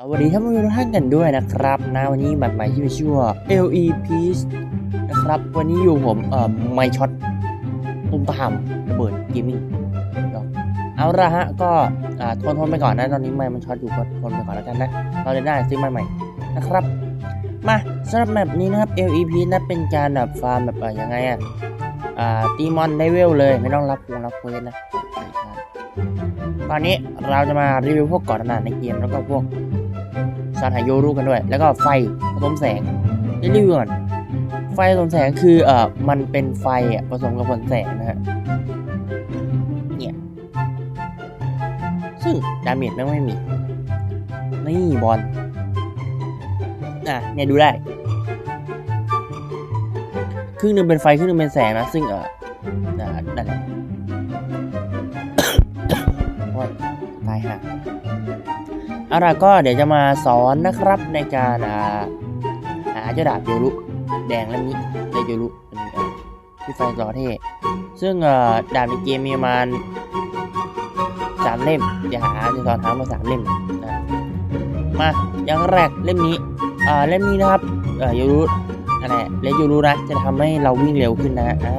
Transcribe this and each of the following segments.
สวัสดีท่านผู้ชมทุกท่านกันด้วยนะครับนะวันนี้บัตรใหม่ที่มีชื่อว่า LE Peace นะครับ วันนี้อยู่ผมเอ่อไมช็อตตุ้มตามระเบิดเกมมิ่งเอาละฮะก็อ่าทนทนไปก่อนนะ ตอนนี้ไมค์มันช็อตอยู่ก็ทนไปก่อนแล้วกันนะ เราจะได้ซื้อมค์ใหม่นะครับ มาสำหรับแมปนี้นะครับ LE Peace นะเป็นการแบบฟาร์มแบบเอ่อยังไงอะอ่าตีมอนได้เวลเลยไม่ต้องรับพงรับเควสนะตอนนี้เราจะมารีวิวพวกเกาะขนาในเกมแล้วก็พวก ซาทาโยรุกันด้วย แล้วก็ไฟผสมแสงได้รีวิวก่อนไฟผสมแสงคือเอ่อมันเป็นไฟอะผสมกับผลแสงนะฮะเนี่ยซึ่งดาเมจแม่ไม่มีนี่บอลอะเนี่ยดูได้ครึ่งหนึงเป็นไฟครึ่งหนึงเป็นแสงนะ ซึ่งเอออ่านั่นแหละตายห่า เอาล่ะก็เดี๋ยวจะมาสอนนะครับในการอ่าหาเจ้าดาบโยรุแดงและนี้เดโยรุนี่ที่ไฟสอเท่ซึ่งดาบในเกมมีประมาณสามเล่มจะหาจะสอนหามาสามเล่มนะมาอย่างแรกเล่มนี้อ่าเล่มนี้นะครับโยรุอะไรเลโยรุนะจะทำให้เราวิ่งเร็วขึ้นนะอ่า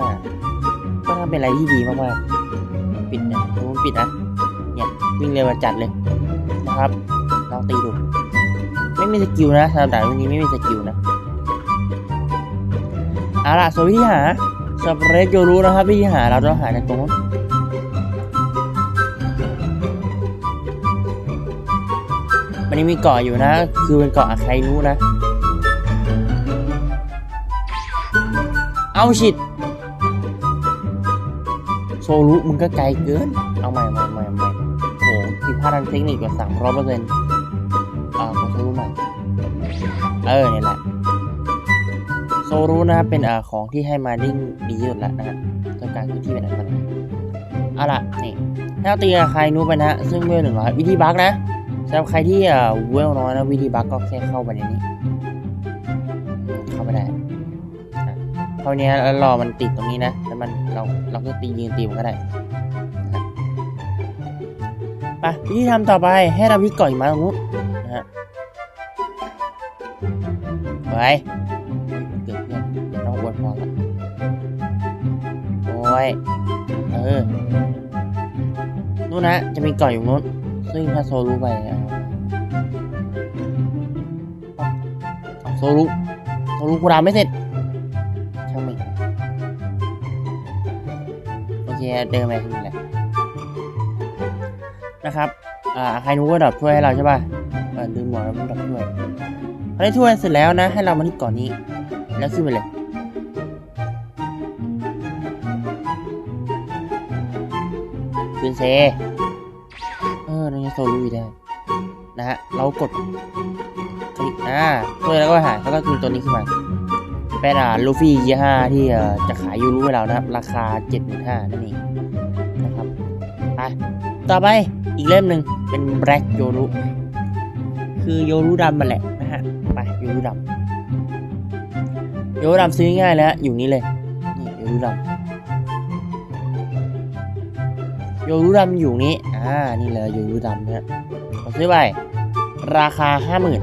ก็ทำเป็นอะไรที่ดีมากๆปิดนะมันปิดนะเนี่ยวิ่งเร็วจัดเลยนะครับ ลองตีดู ไม่มีสกิลนะสำหรับด่านวกนี้ไม่มีสกิลนะเอาล่ะส่วนวิธีหาสำหรับเรดโยรู้นะครับวิธีหาเราต้องหาจากตรงนู้นมันยังมีเกาะอยู่นะ คือเป็นเกาะอาไคนู้นะ เอาชิดโซลุมึงก็ไกลเกิน เอาใหม่ใหม่ใหม่ใหม่โหผิดพลาดทางเทคนิคกว่าสามร้อยเปอร์เซ็นต์ รูใหม่ เออเนี่ยแหละ โซรู้นะครับเป็นอของที่ให้มาดิ้งดีที่สุดล้วนะฮะต้องการพื้นที่เป็นอะไรเอาล่ะนี่ถ้าตีใครนู้ไปนะ ซึ่งเวลหนึ่งร้อยวิธีบักนะสำหรับใครที่เวลน้อยนะวิธีบักก็แค่เข้าไปในนี้ เข้าไม่ได้อะเข้าเนี้ยแล้วรอมันติดตรงนี้นะ แล้วมันเราเราก็ตียืนตีมันก็ได้นะครับไปวิธีทำต่อไปให้เราวิก่อยมาตรงนู้น ไปเกิดเพื่อนเดี๋ยวต้องอวยพรละโอ้ยเออนู่นนะจะมีเก่ออยู่นู้นซึ่งถ้าโซรู้ไปโซรู้โซรู้กูราไม่เสร็จช่างม่โอเคเดินไปที่นี่แหละนะครับอ่าใครรู้ก็ดับช่วยให้เราใช่ป่ะเออลืมอกแล้วมันดับถ้วย พอได้ถ้วยเสร็จแล้วนะ ให้เรามาที่เก่อนนี้ แล้วขึ้นไปเลย ขึ้นเซ เออเราจะโซลูอีได้ นะฮะ เรากดคลิกอ่าถ้วยแล้วก็หายแล้วก็กินตัวนี้ขึ้นมาเป็นอ่าลูฟี่ยี่ห้าที่เออจะขายยูรูให้เรานะครับ ราคาเจ็ดหมื่นห้านั่นเองนะครับไปต่อไปอีกเล่มหนึ่งเป็นแบล็กโยรุคือโยรุดำมันแหละ นะฮะ ไปโยรุดำโยรุดำซื้อง่ายแล้วอยู่นี้เลย นี่โยรุดำโยรุดำอยู่นี้ อ่า นี่เลยโยรุดำนะฮะผมซื้อไปราคาห้าหมื่น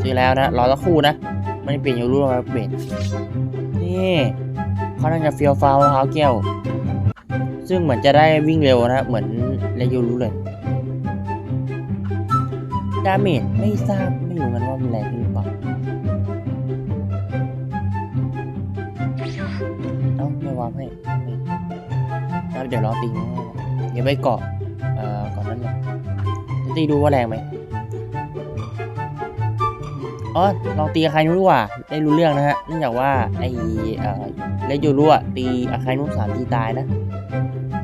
ซื้อแล้วนะ รอสักครู่นะไม่เปลี่ยนโยรุมาเปลี่ยนนี่เขาน่าจะเฟียวฟ้าวมะพร้าวแก้ว ซึ่งเหมือนจะได้วิ่งเร็วนะ เหมือนเลโยรุเลย ดาเมจไม่ทราบไม่รู้กันว่ามันแรงหรือเปล่าเอ้าไม่วาร์ปให้แล้วเดี๋ยวรอตีนเดี๋ยวไปเกาะเอ่อก่อนนั้นเลยตีดูว่าแรงไหมอ๋อลองตีอาคายนู้นดีกว่าได้รู้เรื่องนะฮะ เนื่องจากว่าไอ้เอ่อเลโยรุอะตีอาคายนู้นสามทีตายนะ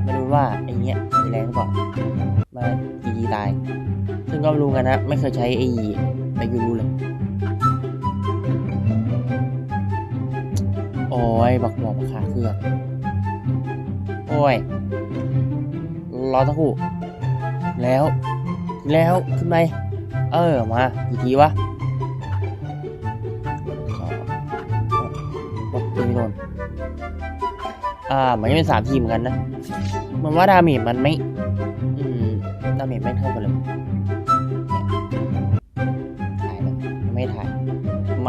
ไม่รู้ว่าไอ ก็ไม่รู้กันนะ ไม่เคยใช้ไอ้ไอ้ยูรูเลย โอ้ยบักหมอบักขาเครื่อง โอ้ย รอสักครู่ แล้ว แล้วขึ้นไป เออ มากี่ทีวะสองวัดตีไม่โดนอ่า มันยังเป็นสามทีเหมือนกันนะเหมือนว่าดาเมจมันไม่ อืม ดาเมจไม่เท่ากันเลย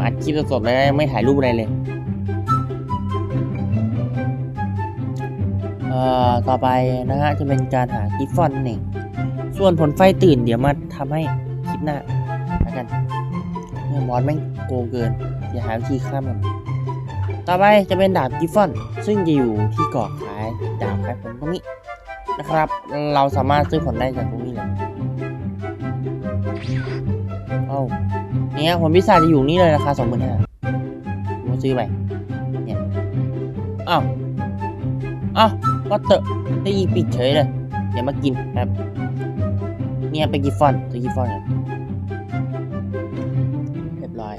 ดคลิปสดๆเลยนะไม่ถ่ายรูปอะไรเลยเอ่อต่อไปนะฮะจะเป็นการหากิฟฟอนหนึ่งส่วนผลไฟตื่นเดี๋ยวมาทำให้คลิปหน้าแล้วกันเนี่ยมอสแม่งโกงเกิน อย่าหาวิธีข้ามมัน ต่อไปจะเป็นดาบกิฟฟอน ซึ่งจะอยู่ที่เกาะขายดาบขายผลตรงนี้นะครับ เราสามารถซื้อผลได้จากตรงนี้เลย เนี่ยผลพิศาจะอยู่นี่เลยราคาสองหมื่นห้าผมซื้อไปเนี่ยอ้าวอ้าวก็เตอะได้ยีปิดเฉยเลยเดี๋ยวมากินครับเนี่ยไปกิฟฟอนซื้อกิฟฟอนเลยเรียบร้อย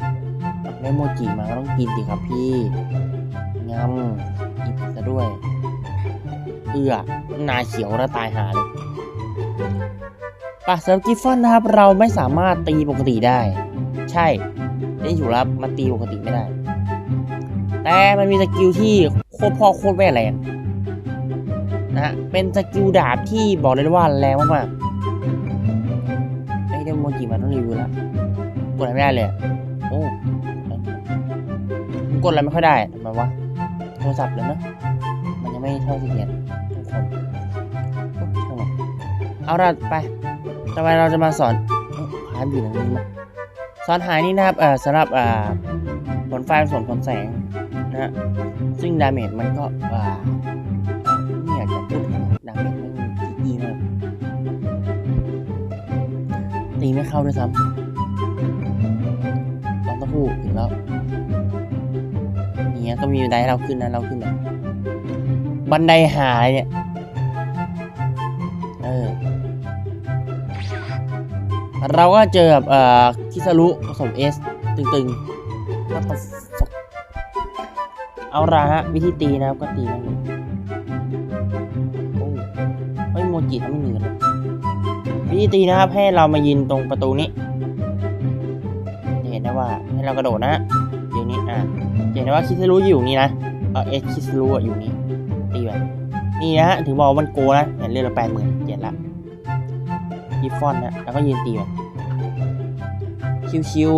ได้โมจิมาก็ต้องกินสิครับพี่งำกินซะด้วย เอื้อนาเขียวแล้วตายหาเลยปะสำหรับกิฟฟอนนะครับ เราไม่สามารถตีปกติได้ ใช่ได้อยู่แล้วมันตีปกติไม่ได้ แต่มันมีสกิลที่โคตรพ่อโคตรแม่แรงนะเป็นสกิลดาบที่บอกเลยว่าแรงมากๆไอ้เดโมจิมาต้องรีวิวแล้วกดอะไรไม่ได้เลยโอ้มันกดอะไรไม่ค่อยได้ทำไมวะโทรศัพท์เลยนะมันยังไม่เท่าที่เรียนทุกคนเอาละไปต่อไปเราจะมาสอนพานอยู่ตรงนี้มาสอนหายนี่นะครับเอ่อสำหรับอ่าผลไฟผสมผลแสงนะฮะซึ่งดาเมจมันก็อ่าไม่อยากจะพูดดาเมจมันดีมากตีไม่เข้าด้วยซ้ำลองตะพูถึงแล้วอย่างเงี้ยก็มีบันไดให้เราขึ้นนะเราขึ้นแบบบันไดหาอะไรเนี่ย เราก็เจอกับเอ่อคิสรุผสมเอสตึงๆ What the fuck เอาละฮะวิธีตีนะครับก็ตีนั่นเองโอ้ไม่โมจิทำไม่เหนือเลยวิธีตีนะครับให้เรามายืนตรงประตูนี้จะเห็นได้ว่าให้เรากระโดดนะฮะเดี๋ยวนี้อะจะเห็นได้ว่าคิสรุอยู่นี่นะเออเอสคิสรุอะอยู่นี่ตีแบบนี่นะฮะถึงบอกว่ามันโกนะเห็นเรียกเราแปดหมื่นเจ็ดละ ยิฟฟอนนะแล้วก็ยืนตีแบบชิว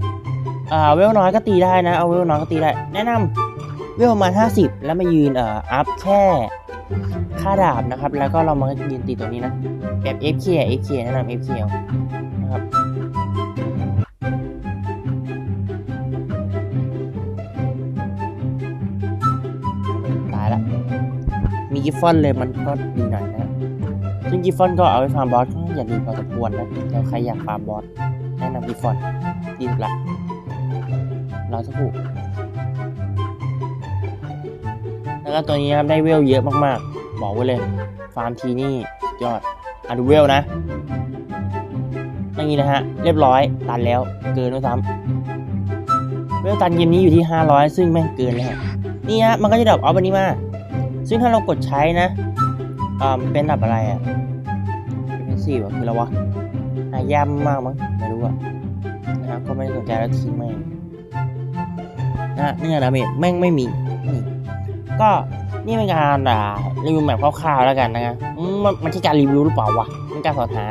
ๆอ่าเวลน้อยก็ตีได้นะ เอาเวลน้อยก็ตีได้ แนะนำเวลประมาณ50 แล้วมายืนเอ่ออัพแค่ค่าดาบนะครับ แล้วก็เรามายืนตีตัวนี้นะ แบบ FK อะ FK แนะนำ FK เอานะครับตายละมีกิฟฟอนเลยมันก็ดีหน่อยนะ ซึ่งกิฟฟอนก็เอาไปฟาร์มบอส อย่าดีพอสมควรนะแล้วใครอยากฟาร์มบอสแนะนำกิฟอนดีสุดละรอสักครู่แล้วก็ตัวนี้ครับได้เวลเยอะมากๆ บอกไว้เลย ฟาร์มทีนี่ยอดอะดูเวลนะอย่างนี้นะฮะ เรียบร้อยตันแล้วเกินด้วยซ้ำเวลตันเกมนี้อยู่ที่ 500 ซึ่งแม่งเกินแล้วนี่ฮะมันก็จะดรอปออฟอันนี้มา ซึ่งถ้าเรากดใช้นะอ่าเป็นดับอะไรอะ สี่วะคืออะไรวะหายากมากมั้งไม่รู้อะนะครับก็ไม่สนใจแล้วทิ้งแม่งนะเนี่ยนะเมจแม่งไม่มีนี่ก็นี่เป็นการอ่ารีวิวแบบคร่าวๆแล้วกันนะฮะมันมันใช่การรีวิวหรือเปล่าวะมันการสอนหา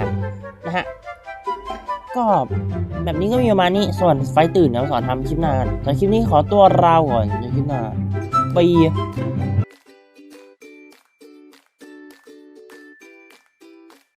นะฮะก็แบบนี้ก็มีประมาณนี้ส่วนไฟตื่นเดี๋ยสอนทำคลิปหน้ากันส่คลิปนี้ขอตัวลาก่อนเดี๋ยวคลิปหน้าไป